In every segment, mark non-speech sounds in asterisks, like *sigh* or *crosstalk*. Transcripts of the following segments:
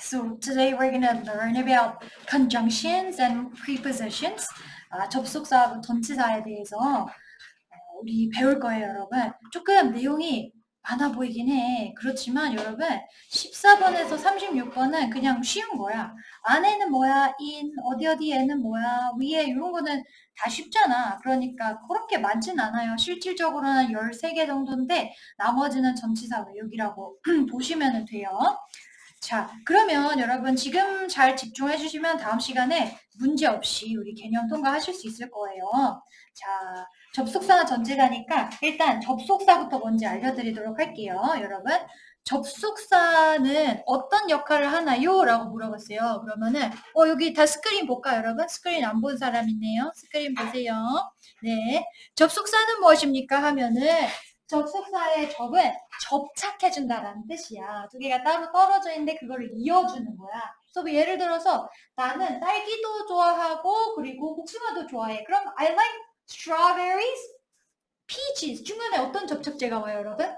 So today we're gonna learn about conjunctions and prepositions. 아, 접속사하고 전치사에 대해서 어, 우리 배울 거예요, 여러분. 조금 내용이 많아 보이긴 해. 그렇지만 여러분 14번에서 36번은 그냥 쉬운 거야. 안에는 뭐야, in, 어디 어디에는 뭐야, 위에 이런 거는 다 쉽잖아. 그러니까 그렇게 많진 않아요. 실질적으로는 13개 정도인데 나머지는 전치사 외우기라고 *clears throat* 보시면 돼요. 자, 그러면 여러분 지금 잘 집중해 주시면 다음 시간에 문제 없이 우리 개념 통과하실 수 있을 거예요. 자, 접속사나 전제사니까 일단 접속사부터 먼저 알려드리도록 할게요. 여러분, 접속사는 어떤 역할을 하나요? 라고 물어봤어요. 그러면은 어 여기 다 스크린 볼까요, 여러분? 스크린 안 본 사람 있네요. 스크린 보세요. 네, 접속사는 무엇입니까? 하면은 접속사의 접은 접착해준다라는 뜻이야. 두 개가 따로 떨어져 있는데 그거를 이어주는 거야. 그래서 뭐 예를 들어서 나는 딸기도 좋아하고 그리고 복숭아도 좋아해. 그럼 I like strawberries, peaches. 중간에 어떤 접착제가 와요, 여러분?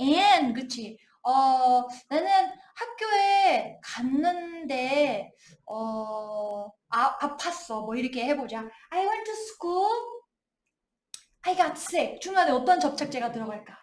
and, 그치. 어, 나는 학교에 갔는데, 어, 아, 아팠어. 뭐 이렇게 해보자. I went to school. I got sick. 중간에 어떤 접착제가 들어갈까?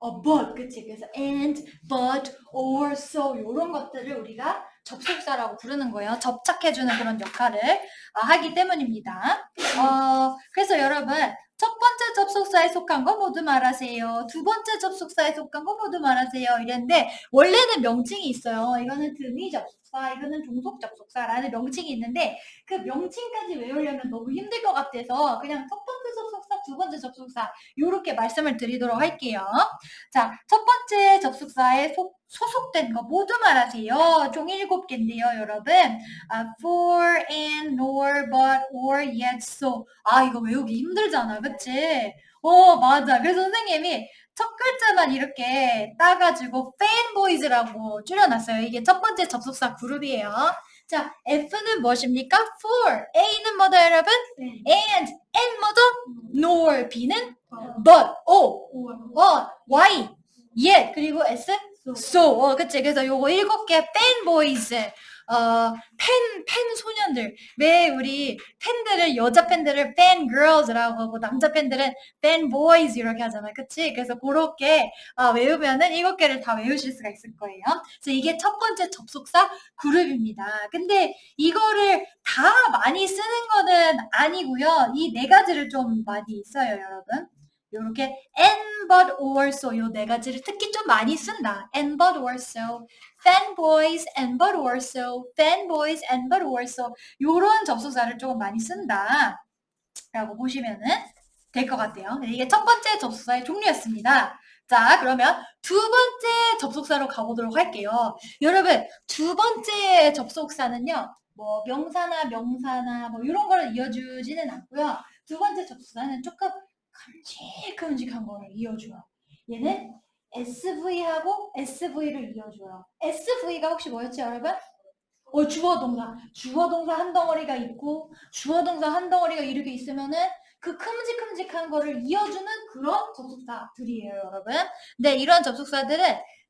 어, but, 그치. 그래서 and, but, or, so 이런 것들을 우리가 접속사라고 부르는 거예요. 접착해주는 그런 역할을 어, 하기 때문입니다. 어, 그래서 여러분 첫 번째 접속사에 속한 거 모두 말하세요. 두 번째 접속사에 속한 거 모두 말하세요. 이랬는데 원래는 명칭이 있어요. 이거는 등위 접속사, 이거는 종속 접속사라는 명칭이 있는데 그 명칭까지 외우려면 너무 힘들 것 같아서 그냥 첫 번째 접속사, 두 번째 접속사 이렇게 말씀을 드리도록 할게요. 자, 첫 번째 접속사에 속, 소속된 거 모두 말하세요. 종 일곱 개인데요, 여러분. 아, for, and, nor, but, or, yet, so. 아, 이거 외우기 힘들잖아, 그치? 어, 맞아. 그래서 선생님이 첫 글자만 이렇게 따가지고 fanboys라고 줄여놨어요. 이게 첫 번째 접속사 그룹이에요. 자, F는 무엇입니까? for. A는 뭐다, 여러분? and. N 뭐죠? nor. B는 but. O. 어, Y. yet. 그리고 S? so. 어, 그치. 그래서 요거 일곱 개 fanboys. 어, 팬, 팬 소년들. 왜 우리 팬들을, 여자 팬들을 fangirls라고 하고, 남자 팬들은 fanboys 이렇게 하잖아. 그치? 그래서 그렇게 아, 외우면은 일곱 개를 다 외우실 수가 있을 거예요. 그래서 이게 첫 번째 접속사 그룹입니다. 근데 이거를 다 많이 쓰는 거는 아니고요. 이 네 가지를 좀 많이 있어요, 여러분. 요렇게 and, but, or, so 요 네 가지를 특히 좀 많이 쓴다. and, but, or, so. Fanboys, and, but, or, so. fanboys, and, but, or, so. 요런 접속사를 조금 많이 쓴다. 라고 보시면은 될 것 같아요. 이게 첫 번째 접속사의 종류였습니다. 자, 그러면 두 번째 접속사로 가보도록 할게요. 여러분, 두 번째 접속사는요, 뭐, 명사나 명사나 뭐, 이런 거를 이어주지는 않고요. 두 번째 접속사는 조금 큼직큼직한 거를 이어줘요. 얘는 SV하고 SV를 이어줘요. SV가 혹시 뭐였지, 여러분? 어, 주어 동사. 주어 동사 한 덩어리가 있고, 주어 동사 한 덩어리가 이렇게 있으면은 그 큼직큼직한 거를 이어주는 그런 접속사들이에요, 여러분. 근데 이런 접속사들은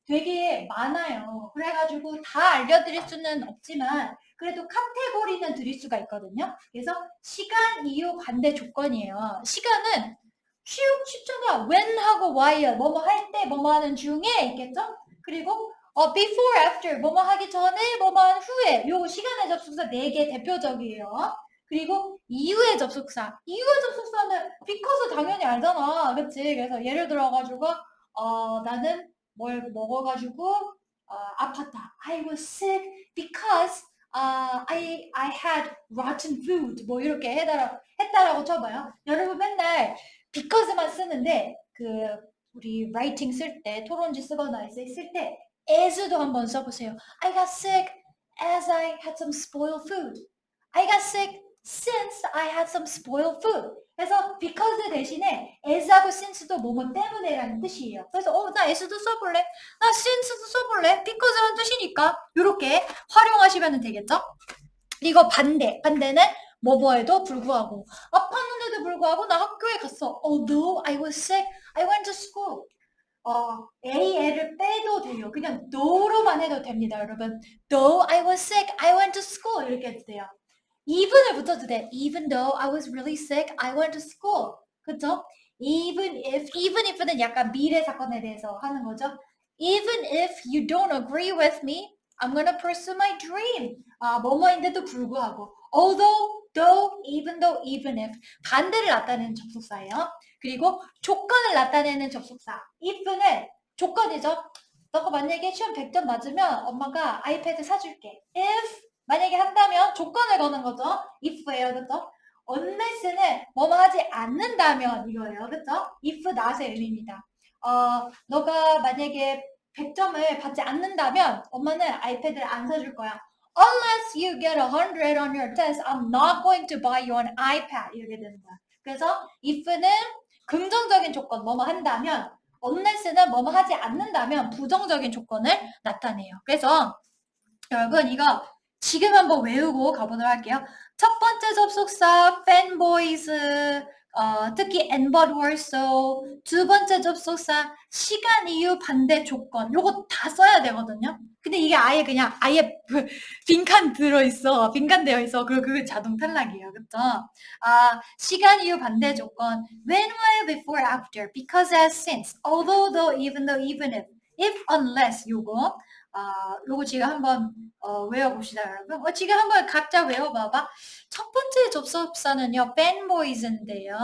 되게 많아요. 그래가지고 다 알려드릴 수는 없지만, 그래도 카테고리는 드릴 수가 있거든요. 그래서 시간, 이유, 관대 조건이에요. 시간은 쉬우, 쉽잖아. when하고 why, 뭐뭐 할 때, 뭐뭐 하는 중에 있겠죠? 그리고 어, before, after, 뭐뭐 하기 전에, 뭐뭐 한 후에, 요 시간의 접속사 4개 대표적이에요. 그리고 이후의 접속사. 이후의 접속사는 because 당연히 알잖아. 그치? 그래서 예를 들어가지고, 어, 나는 뭘 먹어가지고, 어, 아팠다. I was sick because uh, I, I had rotten food. 뭐 이렇게 해달라, 했다라고 쳐봐요. 여러분 맨날 because만 쓰는데, 그, 우리 writing 쓸 때, 토론지 쓰거나 에세이 쓸 때, as도 한번 써보세요. I got sick as I had some spoiled food. I got sick since I had some spoiled food. 그래서 because 대신에 as하고 since도 뭐뭐 때문에라는 뜻이에요. 그래서 어, 나 as도 써볼래? 나 since도 써볼래? because라는 뜻이니까 이렇게 활용하시면 되겠죠? 이거 반대. 반대는 뭐뭐에도 불구하고 아팠는데도 불구하고 나 학교에 갔어. Although I was sick, I went to school. 어, AL을 빼도 돼요. 그냥 no로만 해도 됩니다, 여러분. Though I was sick, I went to school. 이렇게 해도 돼요. even을 붙여도 돼. Even though I was really sick, I went to school. 그쵸? Even if, even if는 약간 미래 사건에 대해서 하는 거죠. Even if you don't agree with me, I'm gonna pursue my dream. 아, 뭐뭐인데도 불구하고. Although, though, even though, even if. 반대를 나타내는 접속사예요. 그리고 조건을 나타내는 접속사. if는 조건이죠. 너가 만약에 시험 100점 맞으면 엄마가 아이패드 사줄게. if 만약에 한다면 조건을 거는 거죠. if예요. 그죠? unless는 뭐뭐 하지 않는다면 이거예요. 그죠? if not의 의미입니다. 어, 너가 만약에 100점을 받지 않는다면 엄마는 아이패드를 안 사줄 거야. Unless you get a 100 on your test, I'm not going to buy you an iPad. 이렇게 되는 거야. 그래서 if는 긍정적인 조건 뭐뭐 한다면 unless는 뭐뭐 하지 않는다면 부정적인 조건을 나타내요. 그래서 여러분 이거 지금 한번 외우고 가보도록 할게요. 첫 번째 접속사 fanboys 어, 특히 were so 두 번째 접속사 시간 이유 반대 조건 요거 다 써야 되거든요. 근데 이게 아예 그냥 아예 그 빈칸 들어 있어 빈칸 되어 있어 그 그거 자동 탈락이에요. 그쵸? 아 시간 이유 반대 조건 when, while, before, after, because, as, since, although, though, even though, even if, if, unless 요거 아 요거 지금 한번 어, 외워봅시다 여러분. 어, 지금 한번 각자 외워봐봐. 첫 번째 접속사는요 fanboys인데요.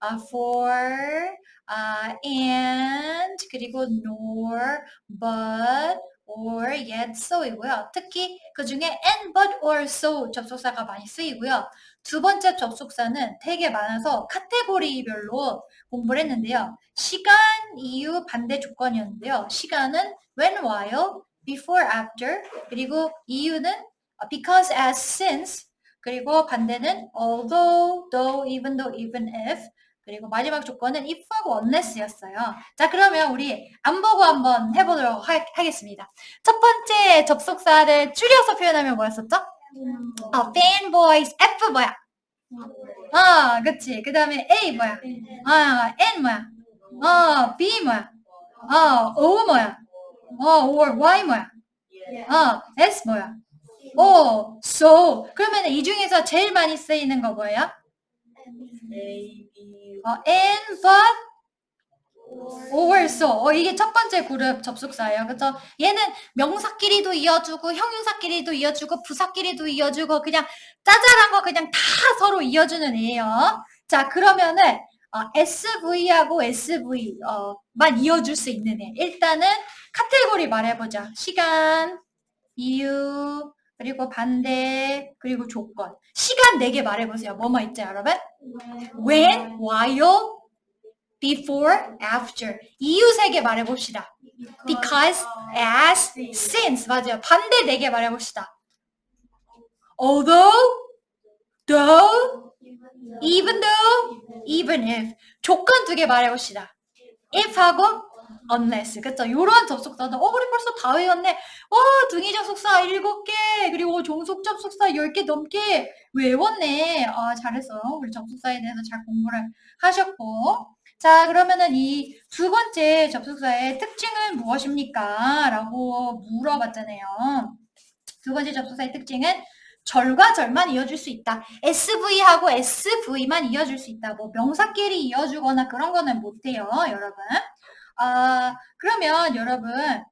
아, for, 아, and 그리고 nor, but, or, yet, so이고요. 특히 그 중에 and, but, or, so 접속사가 많이 쓰이고요. 두 번째 접속사는 되게 많아서 카테고리별로 공부를 했는데요. 시간, 이유, 반대 조건이었는데요. 시간은 when, while, before, after, 그리고 이유는 because, as, since, 그리고 반대는 although, though, even though, even if, 그리고 마지막 조건은 if하고 unless였어요. 자, 그러면 우리 안 보고 한번 해보도록 하, 하겠습니다. 첫 번째 접속사를 줄여서 표현하면 뭐였었죠? 어, fanboys, F 뭐야? 아, 그치. 그 다음에 A 뭐야? 아, N 뭐야? 어, B 뭐야? 어, O 뭐야? 어, or Y 뭐야? 어, S 뭐야? 오, so. 그러면 이 중에서 제일 많이 쓰이는 거 뭐예요? 어, and, but, or, so. 어, 이게 첫 번째 그룹 접속사예요. 그죠? 얘는 명사끼리도 이어주고, 형용사끼리도 이어주고, 부사끼리도 이어주고, 그냥 짜잘한 거 그냥 다 서로 이어주는 애예요. 자, 그러면은, 어, SV하고 SV, 어, 만 이어줄 수 있는 애. 일단은 카테고리 말해보자. 시간, 이유, 그리고 반대, 그리고 조건. 시간 4개 말해보세요. 뭐뭐 있죠, 여러분? When, while, before, after. 이유 3개 말해봅시다. Because, as, since. 맞아요. 반대 4개 말해봅시다. Although, though, even though, even if. 조건 2개 말해봅시다. if하고 unless. 그쵸? 요런 접속사는, 어, 우리 벌써 다 외웠네. 와, 등위 접속사 7개, 그리고 종속 접속사 10개 넘게 외웠네. 아, 잘했어요. 우리 접속사에 대해서 잘 공부를 하셨고. 자, 그러면은 이 두 번째 접속사의 특징은 무엇입니까? 라고 물어봤잖아요. 두 번째 접속사의 특징은 절과 절만 이어줄 수 있다. SV하고 SV만 이어줄 수 있다. 뭐 명사끼리 이어주거나 그런 거는 못해요, 여러분. 아, 그러면 여러분, 아,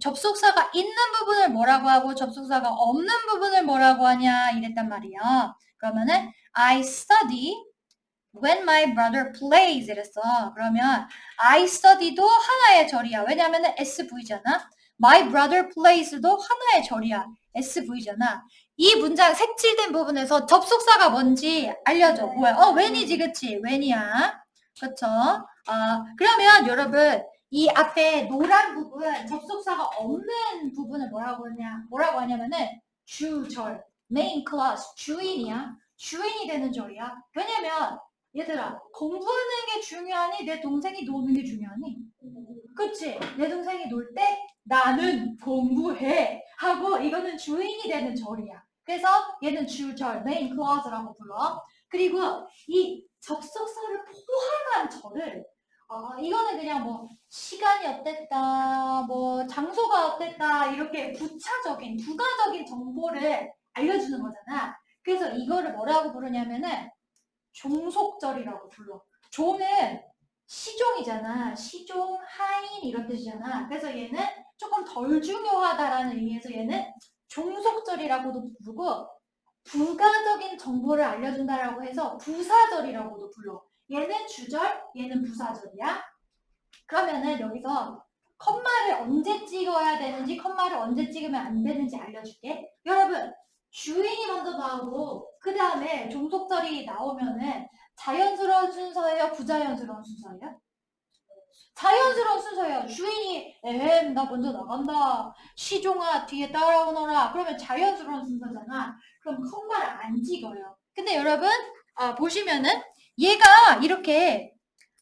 접속사가 있는 부분을 뭐라고 하고 접속사가 없는 부분을 뭐라고 하냐 이랬단 말이야. 그러면은 I study when my brother plays 이랬어. 그러면 I study도 하나의 절이야. 왜냐면은 SV잖아. My brother plays도 하나의 절이야. SV잖아. 이 문장 색칠된 부분에서 접속사가 뭔지 알려줘. 뭐야? 어, when이지, 그치? when이야. 그쵸? 아, 그러면 여러분, 이 앞에 노란 부분, 접속사가 없는 부분을 뭐라고 하냐, 뭐라고 하냐면은, 주절, main clause, 주인이야. 주인이 되는 절이야. 왜냐면, 얘들아, 공부하는 게 중요하니, 내 동생이 노는 게 중요하니? 그치? 내 동생이 놀 때, 나는 공부해. 하고, 이거는 주인이 되는 절이야. 그래서 얘는 주절, main clause라고 불러. 그리고 이 접속사를 포함한 절을 어, 이거는 그냥 뭐 시간이 어땠다, 뭐 장소가 어땠다 이렇게 부차적인 부가적인 정보를 알려주는 거잖아. 그래서 이거를 뭐라고 부르냐면은 종속절이라고 불러. 종은 시종이잖아. 시종, 하인 이런 뜻이잖아. 그래서 얘는 조금 덜 중요하다라는 의미에서 얘는 종속절이라고도 부르고 부가적인 정보를 알려준다라고 해서 부사절이라고도 불러. 얘는 주절, 얘는 부사절이야. 그러면은 여기서 컴마를 언제 찍어야 되는지, 컴마를 언제 찍으면 안 되는지 알려줄게. 여러분, 주인이 먼저 나오고 그 다음에 종속절이 나오면은 자연스러운 순서예요? 부자연스러운 순서예요? 자연스러운 순서예요. 주인이 에헴 나 먼저 나간다. 시종아 뒤에 따라오너라. 그러면 자연스러운 순서잖아. 그럼 컴마를 안 찍어요. 근데 여러분 아, 보시면은 얘가 이렇게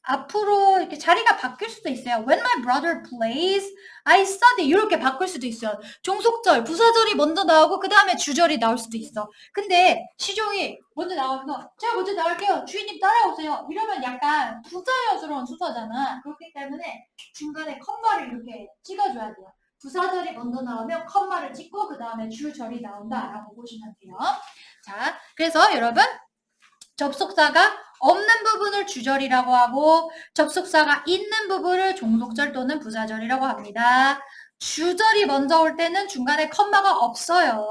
앞으로 이렇게 자리가 바뀔 수도 있어요. When my brother plays, I study 이렇게 바꿀 수도 있어요. 종속절, 부사절이 먼저 나오고 그 다음에 주절이 나올 수도 있어. 근데 시종이 먼저 나오면서 제가 먼저 나올게요. 주인님 따라오세요. 이러면 약간 부자연스러운 순서잖아. 그렇기 때문에 중간에 컴마를 이렇게 찍어줘야 돼요. 부사절이 먼저 나오면 컴마를 찍고 그 다음에 주절이 나온다라고 보시면 돼요. 자, 그래서 여러분 접속사가 없는 부분을 주절이라고 하고 접속사가 있는 부분을 종속절 또는 부사절이라고 합니다. 주절이 먼저 올 때는 중간에 컴마가 없어요.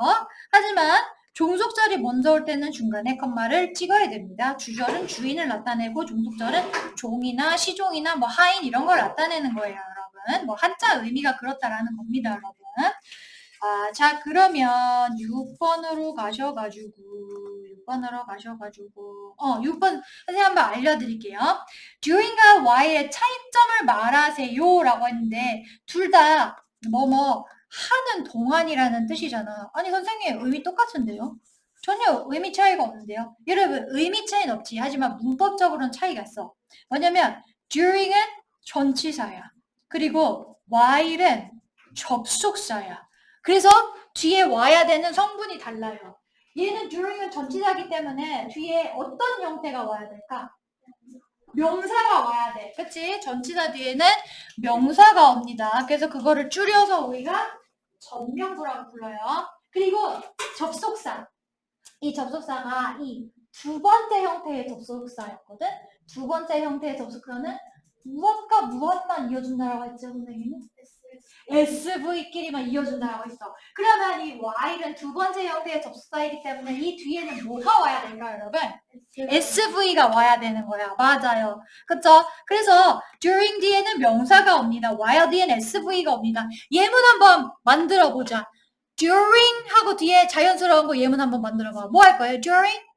하지만 종속절이 먼저 올 때는 중간에 컴마를 찍어야 됩니다. 주절은 주인을 나타내고 종속절은 종이나 시종이나 뭐 하인 이런 걸 나타내는 거예요, 여러분. 뭐 한자 의미가 그렇다라는 겁니다, 여러분. 아, 자, 그러면 6번으로 가셔가지고, 6번으로 가셔가지고, 어, 6번, 선생님 한번 알려드릴게요. during과 while의 차이점을 말하세요. 라고 했는데, 둘 다, 뭐뭐, 하는 동안이라는 뜻이잖아. 아니, 선생님, 의미 똑같은데요? 전혀 의미 차이가 없는데요. 여러분, 의미 차이는 없지. 하지만 문법적으로는 차이가 있어. 뭐냐면, during은 전치사야. 그리고 while은 접속사야. 그래서 뒤에 와야 되는 성분이 달라요. 얘는 during은 전치사기 때문에 뒤에 어떤 형태가 와야 될까? 명사가 와야 돼. 그치? 전치사 뒤에는 명사가 옵니다. 그래서 그거를 줄여서 우리가 전명구라고 불러요. 그리고 접속사. 이 접속사가 이 두 번째 형태의 접속사였거든? 두 번째 형태의 접속사는 무엇과 무엇만 이어준다라고 했죠, 선생님은? SV끼리만 이어준다라고 했어. 그러면 이 while은 두 번째 형태의 접속사이기 때문에 이 뒤에는 뭐가 와야 될까요, 여러분? SV가 와야 되는 거야. 맞아요. 그쵸? 그래서 during 뒤에는 명사가 옵니다. while 뒤에는 SV가 옵니다. 예문 한번 만들어 보자. during 하고 뒤에 자연스러운 거 예문 한번 만들어 봐. 뭐 할 거예요? during?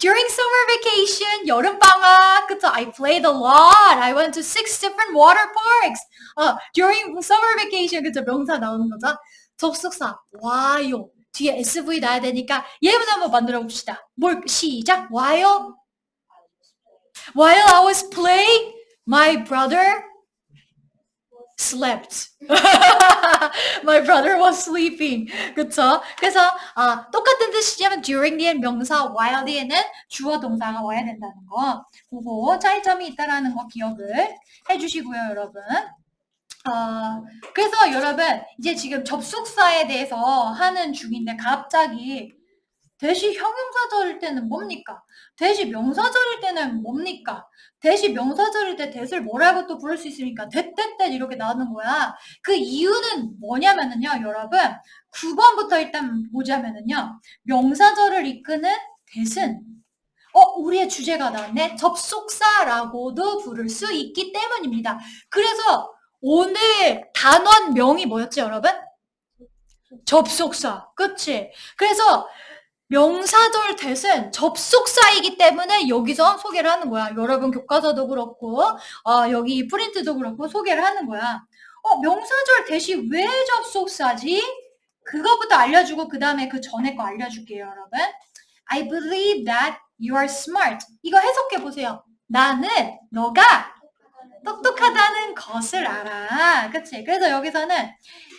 During summer vacation, 여름방학, 그쵸? I played a lot. I went to six different water parks. 어, during summer vacation, 그쵸? 명사 나오는 거죠? 접속사, 와요. 뒤에 SV 나야 되니까 예문 한번 만들어 봅시다. 뭘, 시작. while. While I was playing, my brother slept. *laughs* My brother was sleeping. 그쵸? 그래서 아, 똑같은 뜻이지만 during 뒤엔 명사, while 뒤에는 주어 동사가 와야 된다는 거. 그거 차이점이 있다라는 거 기억을 해주시고요, 여러분. 어, 그래서 여러분 이제 지금 접속사에 대해서 하는 중인데 갑자기 대시 형용사 절일 때는 뭡니까? 대시 명사절일 때는 뭡니까? 대시 명사절일 때 대를 뭐라고 또 부를 수 있습니까? 대때때 이렇게 나오는 거야. 그 이유는 뭐냐면은요, 여러분. 9번부터 일단 보자면은요. 명사절을 이끄는 대은 어, 우리의 주제가 나왔네. 접속사라고도 부를 수 있기 때문입니다. 그래서 오늘 단원명이 뭐였지, 여러분? 접속사. 그치? 그래서 명사절 대은 접속사이기 때문에 여기서 소개를 하는 거야. 여러분 교과서도 그렇고 어, 여기 프린트도 그렇고 소개를 하는 거야. 어, 명사절 대시 왜 접속사지? 그거부터 알려주고 그 다음에 그 전에 거 알려줄게요, 여러분. I believe that you are smart. 이거 해석해 보세요. 나는 너가 똑똑하다는 것을 알아. 그치? 그래서 여기서는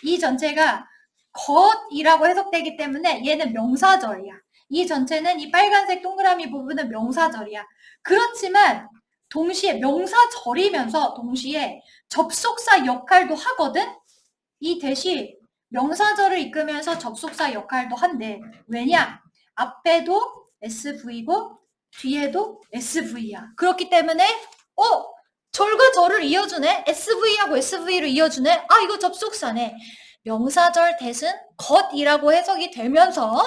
이 전체가 것이라고 해석되기 때문에 얘는 명사절이야. 이 전체는 이 빨간색 동그라미 부분은 명사절이야. 그렇지만 동시에 명사절이면서 동시에 접속사 역할도 하거든? 이 대시 명사절을 이끄면서 접속사 역할도 한대. 왜냐? 앞에도 SV고 뒤에도 SV야. 그렇기 때문에 어? 절과 절을 이어주네? SV하고 SV를 이어주네? 아 이거 접속사네. 명사절 대신 겉이라고 해석이 되면서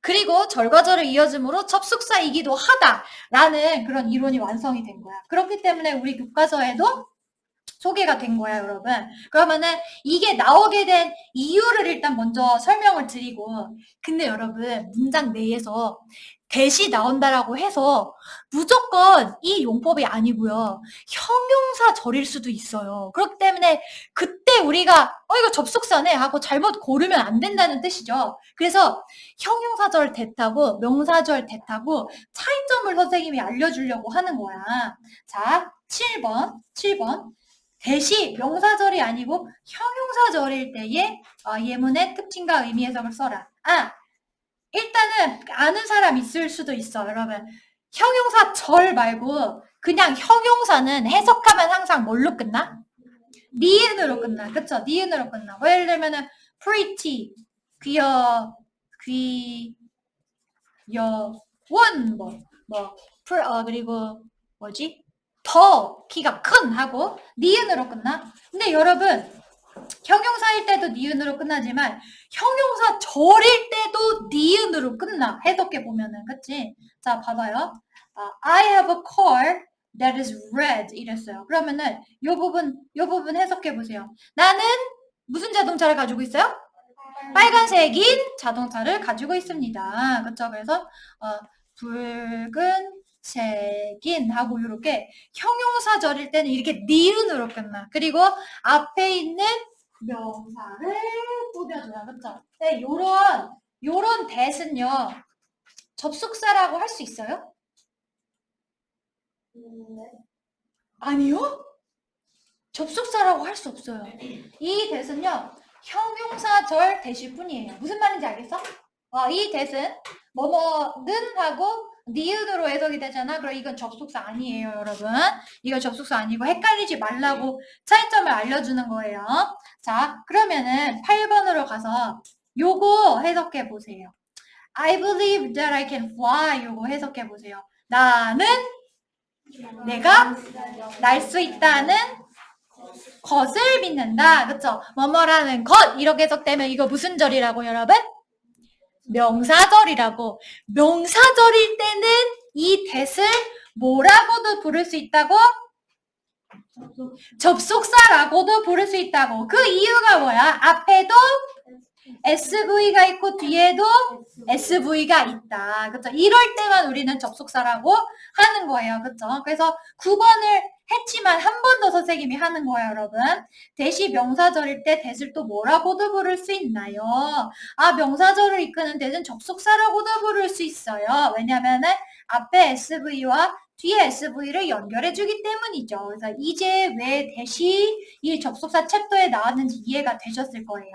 그리고 절과절을 이어줌으로 접속사이기도 하다라는 그런 이론이 완성이 된 거야. 그렇기 때문에 우리 교과서에도 소개가 된 거야, 여러분. 그러면은 이게 나오게 된 이유를 일단 먼저 설명을 드리고 근데 여러분 문장 내에서 대시 나온다라고 해서 무조건 이 용법이 아니고요. 형용사 절일 수도 있어요. 그렇기 때문에 그 때 우리가 어 이거 접속사네 하고 잘못 고르면 안 된다는 뜻이죠. 그래서 형용사절 대타고 명사절 대타고 차이점을 선생님이 알려주려고 하는 거야. 자, 7번, 7번. 대시 명사절이 아니고 형용사절일 때의 어, 예문의 특징과 의미 해석을 써라. 아, 일단은 아는 사람 있을 수도 있어, 여러분. 형용사 절 말고 그냥 형용사는 해석하면 항상 뭘로 끝나? 니은으로 끝나. 그쵸? 니은으로 끝나. 뭐 예를 들면은 pretty, 귀여, 귀여원, 뭐, 뭐, 풀, 어, 그리고 뭐지? 더 키가 큰 하고 니은으로 끝나. 근데 여러분 형용사일 때도 니은으로 끝나지만 형용사 절일 때도 니은으로 끝나. 해석해 보면은 그치? 자 봐봐요. 아, I have a car that is red 이랬어요. 그러면은 요 부분 요 부분 해석해 보세요. 나는 무슨 자동차를 가지고 있어요? 빨간색인 자동차를 가지고 있습니다. 그렇죠? 그래서 어, 붉은 색인 하고 이렇게 형용사절일 때는 이렇게 니은으로 끝나. 그리고 앞에 있는 명사를 꾸며줘요. 그렇죠? 네, 요런 요런 대신요. 접속사라고 할 수 있어요? 아니요? 접속사라고 할 수 없어요. 이 대신요. 형용사절 대실 뿐이에요. 무슨 말인지 알겠어? 어, 이 대신 뭐뭐는 하고 니은으로 해석이 되잖아. 그럼 이건 접속사 아니에요, 여러분. 이거 접속사 아니고 헷갈리지 말라고 차이점을 알려주는 거예요. 자, 그러면은 8번으로 가서 요거 해석해 보세요. I believe that I can fly. 요거 해석해 보세요. 나는 내가 날 수 있다는 것을 믿는다. 그쵸? 뭐뭐라는 것 이렇게 해석되면 이거 무슨 절이라고 여러분? 명사절이라고. 명사절일 때는 이 대을 뭐라고도 부를 수 있다고? 접속사라고도 부를 수 있다고. 그 이유가 뭐야? 앞에도 SV가 있고 뒤에도 SV가 있다. 그쵸? 이럴 때만 우리는 접속사라고 하는 거예요. 그쵸? 그래서 9번을 했지만 한 번 더 선생님이 하는 거예요, 여러분. 대시 명사절일 때 대을 또 뭐라고도 부를 수 있나요? 아, 명사절을 이끄는 대는 접속사라고도 부를 수 있어요. 왜냐면은 앞에 SV와 뒤에 SV를 연결해 주기 때문이죠. 그래서 이제 왜 대시 이 접속사 챕터에 나왔는지 이해가 되셨을 거예요.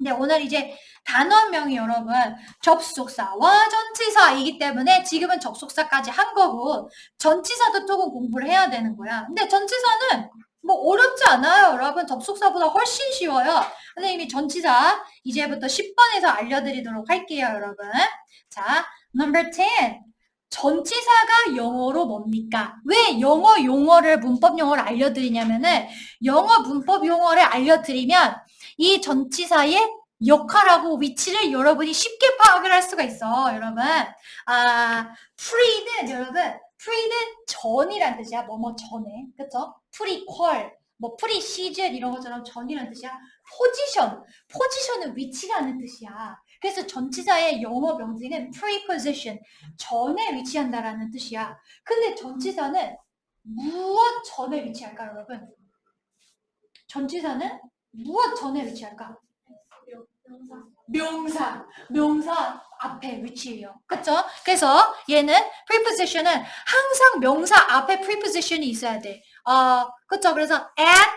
근데 오늘 이제 단원명이 여러분 접속사와 전치사이기 때문에 지금은 접속사까지 한 거고 전치사도 조금 공부를 해야 되는 거야. 근데 전치사는 뭐 어렵지 않아요. 여러분 접속사보다 훨씬 쉬워요. 선생님이 전치사 이제부터 10번에서 알려드리도록 할게요. 여러분. 자, number 10. 전치사가 영어로 뭡니까? 왜 영어 용어를 문법 용어를 알려드리냐면은 영어 문법 용어를 알려드리면 이 전치사의 역할하고 위치를 여러분이 쉽게 파악을 할 수가 있어, 여러분. 아, pre는 여러분, pre는 전이란 뜻이야. 뭐뭐 전에, 그쵸? prequel, 뭐 pre-season 이런 것처럼 전이란 뜻이야. 포지션, 포지션은 위치라는 뜻이야. 그래서 전치사의 영어 명칭은 preposition, 전에 위치한다라는 뜻이야. 근데 전치사는 무엇 전에 위치할까, 여러분? 전치사는 무엇 전에 위치할까? 명사. 명사 앞에 위치해요. 그쵸? 그래서 얘는 preposition은 항상 명사 앞에 preposition이 있어야 돼. 어, 그쵸? 그래서 at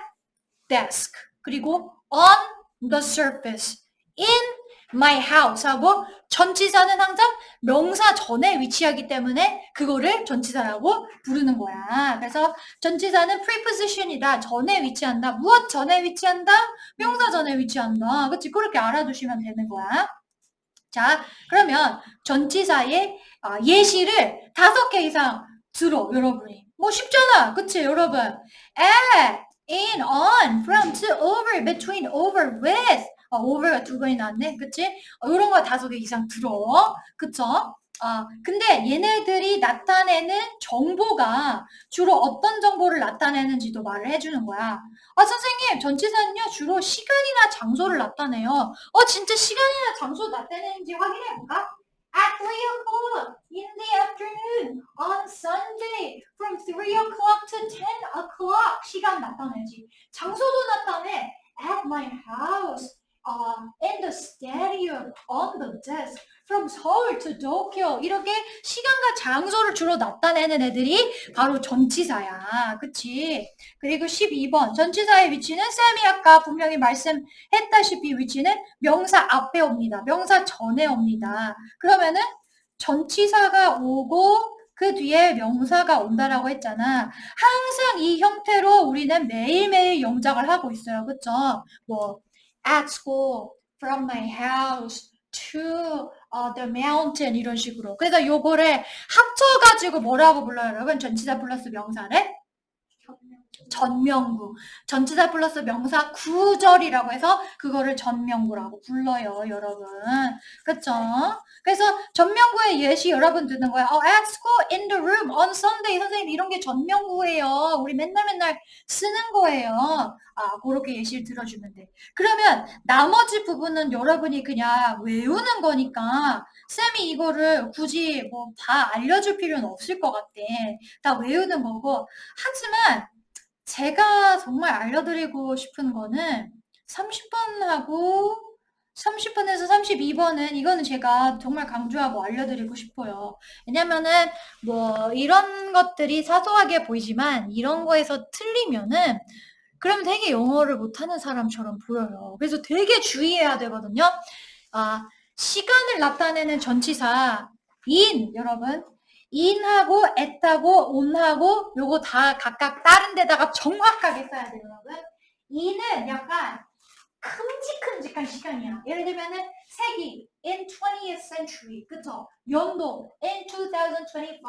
desk 그리고 on the surface in my house 하고 전치사는 항상 명사 전에 위치하기 때문에 그거를 전치사라고 부르는 거야. 그래서 전치사는 preposition이다. 전에 위치한다. 무엇 전에 위치한다? 명사 전에 위치한다. 그치? 그렇게 알아두시면 되는 거야. 자, 그러면 전치사의 아, 예시를 다섯 개 이상 들어, 여러분이. 뭐 쉽잖아. 그치, 여러분? at, in, on, from, to, over, between, over, with. 어, over가 두 번이 나왔네. 그치? 어, 이런 거 다섯 개 이상 들어. 그쵸? 아, 근데 얘네들이 나타내는 정보가 주로 어떤 정보를 나타내는지도 말을 해주는 거야. 아, 선생님, 전치사는요, 주로 시간이나 장소를 나타내요. 어, 진짜 시간이나 장소 나타내는지 확인해볼까? At 3 o'clock in the afternoon on Sunday from 3 o'clock to 10 o'clock 시간 나타내지. 장소도 나타내. At my house, uh, in the stadium, on the desk, from Seoul to Tokyo 이렇게 시간과 장소를 주로 나타내는 애들이 바로 전치사야. 그치? 그리고 12번 전치사의 위치는 쌤이 아까 분명히 말씀했다시피 위치는 명사 앞에 옵니다. 명사 전에 옵니다. 그러면은 전치사가 오고 그 뒤에 명사가 온다라고 했잖아. 항상 이 형태로 우리는 매일매일 영작을 하고 있어요. 그쵸? 뭐 at school, from my house, to uh, the mountain 이런 식으로. 그래서 요거를 합쳐가지고 뭐라고 불러요, 여러분? 전치사 플러스 명사를 전명구. 전치사 플러스 명사 구절이라고 해서 그거를 전명구라고 불러요, 여러분. 그쵸? 그래서 전명구의 예시 여러분 듣는 거야. 어, at school, in the room, on Sunday. 선생님, 이런 게 전명구예요. 우리 맨날 맨날 쓰는 거예요. 아, 그렇게 예시를 들어주면 돼. 그러면 나머지 부분은 여러분이 그냥 외우는 거니까 쌤이 이거를 굳이 뭐 다 알려줄 필요는 없을 것 같아. 다 외우는 거고. 하지만 제가 정말 알려드리고 싶은 거는 30번하고 30번에서 32번은 이거는 제가 정말 강조하고 알려드리고 싶어요. 왜냐면은 뭐 이런 것들이 사소하게 보이지만 이런 거에서 틀리면은 그러면 되게 영어를 못하는 사람처럼 보여요. 그래서 되게 주의해야 되거든요. 아, 시간을 나타내는 전치사 in 여러분 in하고 at하고 on하고 요거 다 각각 다른 데다가 정확하게 써야 돼요, 여러분. in은 약간 큼직큼직한 시간이야. 예를 들면은 세기 in 20th century, 그쵸? 연도 in 2025,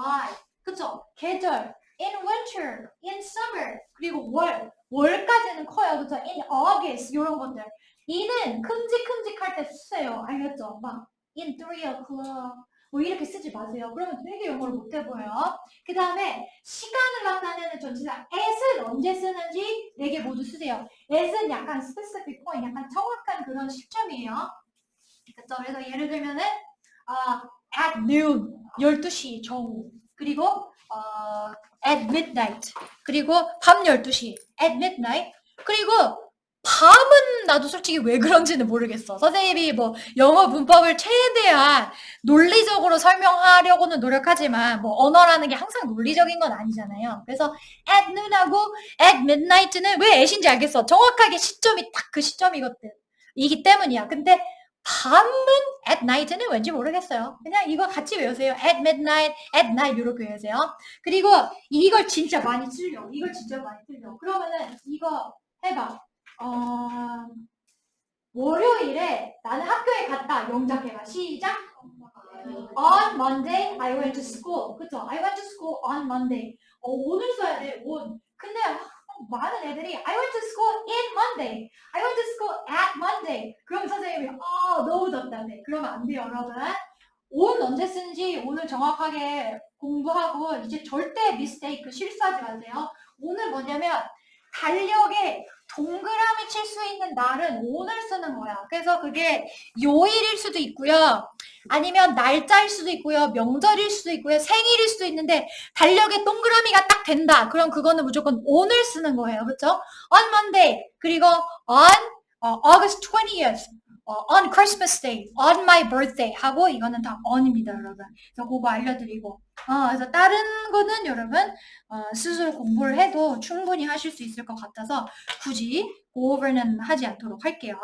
그쵸? 계절 in winter, in summer, 그리고 월, 월까지는 커요, 그쵸? in August 이런 것들. 이는 큼직큼직할 때 쓰세요, 알겠죠? 막 in 3 o'clock 뭐 이렇게 쓰지 마세요. 그러면 되게 영어를 못해 보여요. 그 다음에 시간을 나타내는 전치사 at은 언제 쓰는지 네 개 모두 쓰세요. at은 약간 specific point, 약간 정확한 그런 시점이에요. 그쵸? 그래서 예를 들면은 어, at noon, 12시 정오. 그리고 어, at midnight. 그리고 밤 12시, at midnight. 그리고 밤은 나도 솔직히 왜 그런지는 모르겠어. 선생님이 뭐 영어 문법을 최대한 논리적으로 설명하려고는 노력하지만 뭐 언어라는 게 항상 논리적인 건 아니잖아요. 그래서 at noon하고 at midnight는 왜 at인지 알겠어. 정확하게 시점이 딱 그 시점이거든. 이기 때문이야. 근데 밤은 at night는 왠지 모르겠어요. 그냥 이거 같이 외우세요. at midnight, at night 이렇게 외우세요. 그리고 이걸 진짜 많이 틀려. 이걸 진짜 많이 틀려. 그러면은 이거 해봐. 어, 월요일에 나는 학교에 갔다. 영작해봐. 시작. On Monday, I went to school. 그쵸? I went to school on Monday. 어, 오늘 써야 돼. 온. 근데 많은 애들이 I went to school in Monday. I went to school at Monday. 그럼 선생님이 어 너무 답답해. 그러면 안 돼요, 여러분. 온 언제 쓰는지 오늘 정확하게 공부하고 이제 절대 미스테이크 실수하지 마세요. 오늘 뭐냐면 달력에 동그라미 칠 수 있는 날은 오늘 쓰는 거야. 그래서 그게 요일일 수도 있고요. 아니면 날짜일 수도 있고요. 명절일 수도 있고요. 생일일 수도 있는데 달력에 동그라미가 딱 된다. 그럼 그거는 무조건 오늘 쓰는 거예요. 그렇죠? On Monday 그리고 on 어, August 20th 어, on Christmas Day, on my birthday 하고 이거는 다 on입니다, 여러분. 그래서 그거 알려드리고. 어, 그래서 다른 거는 여러분 어, 스스로 공부를 해도 충분히 하실 수 있을 것 같아서 굳이 go over는 하지 않도록 할게요.